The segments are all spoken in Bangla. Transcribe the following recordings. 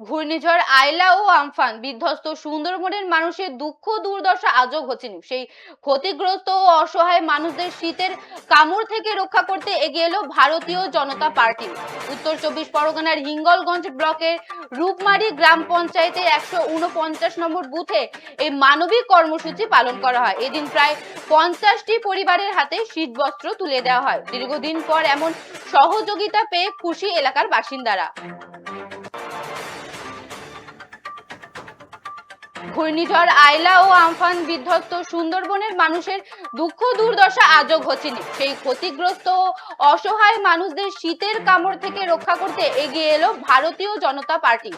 ঘূর্ণিঝড় আয়লা ও আমফান বিধ্বস্ত সুন্দরবনের মানুষের দুঃখ দুর্দশা আজও ঘটেনি। সেই ক্ষতিগ্রস্ত ও অসহায় মানুষদের শীতের কামড় থেকে রক্ষা করতে এগিয়ে এলো ভারতীয় জনতা পার্টি। উত্তর চব্বিশ পরগনার হিঙ্গলগঞ্জ ব্লকের রূপমারি গ্রাম পঞ্চায়েতের একশো উনপঞ্চাশ নম্বর বুথে এই মানবিক কর্মসূচি পালন করা হয়। এদিন প্রায় পঞ্চাশটি পরিবারের হাতে শীতবস্ত্র তুলে দেওয়া হয়। দীর্ঘদিন পর এমন সহযোগিতা পেয়ে খুশি এলাকার বাসিন্দারা। ঘূর্ণিঝড় আয়লা ও আমফান বিধ্বস্ত সুন্দরবনের মানুষের দুঃখ দুর্দশা আজও ঘটেনি। সেই ক্ষতিগ্রস্ত, অসহায় মানুষদের শীতের কামড় থেকে রক্ষা করতে এগিয়ে এলো ভারতীয় জনতা পার্টি।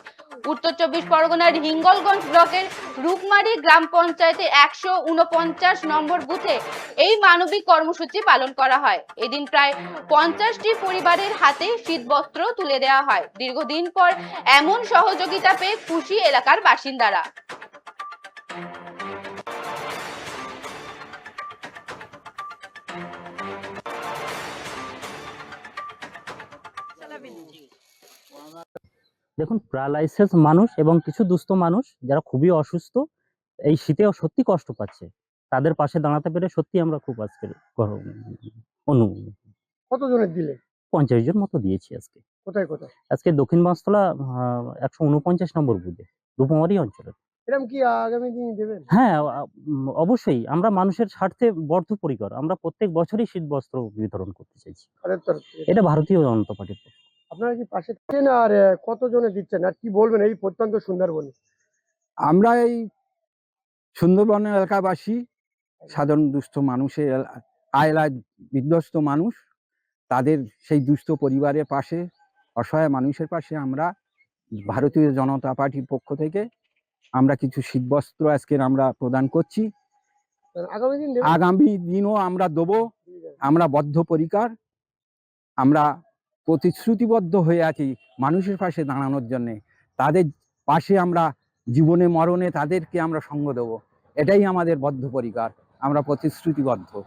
উত্তর চব্বিশ পরগনার হিঙ্গলগঞ্জ ব্লকের রূপমারি গ্রাম পঞ্চায়েতে একশো উনপঞ্চাশ নম্বর বুথে এই মানবিক কর্মসূচি পালন করা হয়। এদিন প্রায় পঞ্চাশটি পরিবারের হাতে শীতবস্ত্র তুলে দেওয়া হয়। দীর্ঘদিন পর এমন সহযোগিতা পেয়ে খুশি এলাকার বাসিন্দারা। দেখুন প্যারালাইসিস মানুষ এবং কিছু দুস্থ মানুষ যারা খুবই অসুস্থ এই শীতেও সত্যি কষ্ট পাচ্ছে। তাদের পাশে দাঁড়াতে পেরে সত্যি আমরা খুব আজকের গর্ব কতজনের দিলে? পঞ্চাশ জন মতো দিয়েছি আজকে। কোথায় কোথায়? আজকে দক্ষিণ বাঁশতলা একশো উনপঞ্চাশ নম্বর বুথে রূপমারি অঞ্চলে এরকম কি আগামী দিন দেবেন? হ্যাঁ অবশ্যই। আমরা মানুষের স্বার্থে বদ্ধপরিকর। আমরা প্রত্যেক বছরই শীত বস্ত্র বিতরণ করতে চাইছি। এটা ভারতীয় জনতা পার্টির আপনারা কি পাশে থাকেন আর কতজনে দিচ্ছেন? আর কি বলবেন এই প্রত্যন্ত সুন্দরবনে? আমরা এই সুন্দরবন এলাকাবাসী সাধারণ দুস্থ মানুষের আয়লায় বিধ্বস্ত মানুষ তাদের সেই দুস্থ পরিবারের পাশে অসহায় মানুষের পাশে আমরা ভারতীয় জনতা পার্টির পক্ষ থেকে আমরা কিছু শীতবস্ত্র আজকের আমরা প্রদান করছি। আগামী দিনও আমরা দেবো। আমরা বদ্ধপরিকর। আমরা প্রতিশ্রুতিবদ্ধ হয়ে আছি মানুষের পাশে দাঁড়ানোর জন্যে। তাদের পাশে আমরা জীবনে মরণে তাদেরকে আমরা সঙ্গ দেবো। এটাই আমাদের বদ্ধপরিকর। আমরা প্রতিশ্রুতিবদ্ধ।